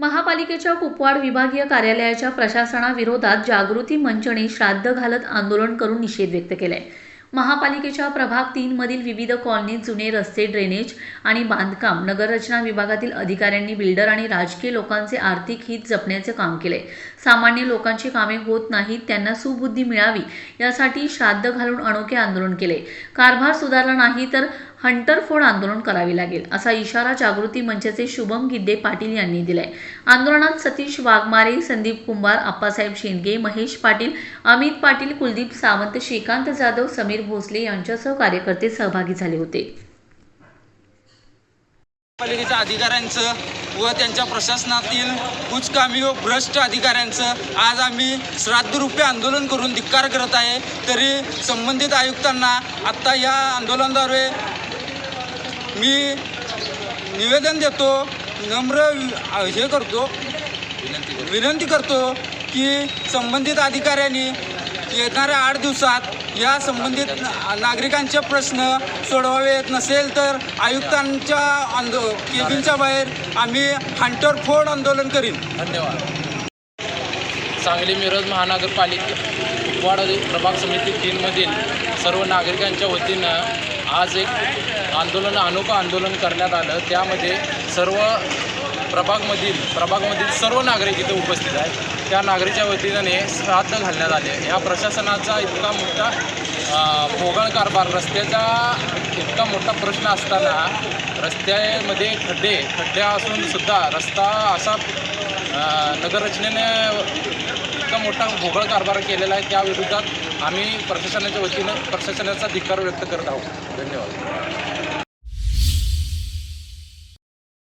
महापालिकेच्या कुपवाड विभागीय कार्यालयाच्या प्रशासनाविरोधात जागृती मंचने श्राद्ध घालत आंदोलन करून निषेध व्यक्त केलाय. महापालिकेच्या प्रभाग तीनमधील विविध कॉलनीत जुने रस्ते ड्रेनेज आणि बांधकाम नगररचना विभागातील अधिकाऱ्यांनी बिल्डर आणि राजकीय लोकांचे आर्थिक हित जपण्याचे काम केले सामान्य लोकांची कामे होत नाहीत त्यांना सुबुद्धी मिळावी यासाठी श्राद्ध घालून अनोखे आंदोलन केले कारभार सुधारला नाही तर हंटरफोड आंदोलन करावे लागेल असा इशारा जागृती मंचाचे शुभम गिद्दे पाटील यांनी दिलाय. आंदोलनात सतीश वाघमारे संदीप कुंभार आप्पासाहेब शेंडगे महेश पाटील अमित पाटील कुलदीप सावंत श्रीकांत जाधव समीर भोसले यांच्यासह कार्यकर्ते सहभागी झाले होते. पालिकेच्या अधिकाऱ्यांचं व त्यांच्या प्रशासनातील उचकामी व भ्रष्ट अधिकाऱ्यांचं आज आम्ही श्राद्धरूपी आंदोलन करून धिक्कार करत आहे. तरी संबंधित आयुक्तांना आत्ता या आंदोलनाद्वारे मी निवेदन देतो नम्र हे करतो विनंती करतो की संबंधित अधिकाऱ्यांनी येणाऱ्या आठ दिवसात या संबंधित नागरिकांचे प्रश्न सोडवावेत नसेल तर आयुक्तांच्या आंदो केबिनच्या बाहेर आम्ही हंटर फोड आंदोलन करीन. धन्यवाद. सांगली मिरज महानगरपालिका कुपवाड प्रभाग समिती तीनमधील सर्व नागरिकांच्या वतीनं आज एक आंदोलन अनोखं आंदोलन करण्यात आलं. त्यामध्ये सर्व प्रभागमधील प्रभागमधील सर्व नागरिक इथे उपस्थित आहेत. त्या नागरिकच्या वतीने श्राद्ध घालण्यात आले. या प्रशासनाचा इतका मोठा मोगळ भोगळ कारभार रस्त्याचा इतका मोठा प्रश्न असताना रस्त्यामध्ये खड्डे खड्डे असूनसुद्धा रस्ता असा नगररचनेने इतका मोठा भोगळ कारभार केलेला आहे. त्या आम्ही प्रशासनाच्या वतीनं प्रशासनाचा धिक्कार व्यक्त करत आहोत. धन्यवाद.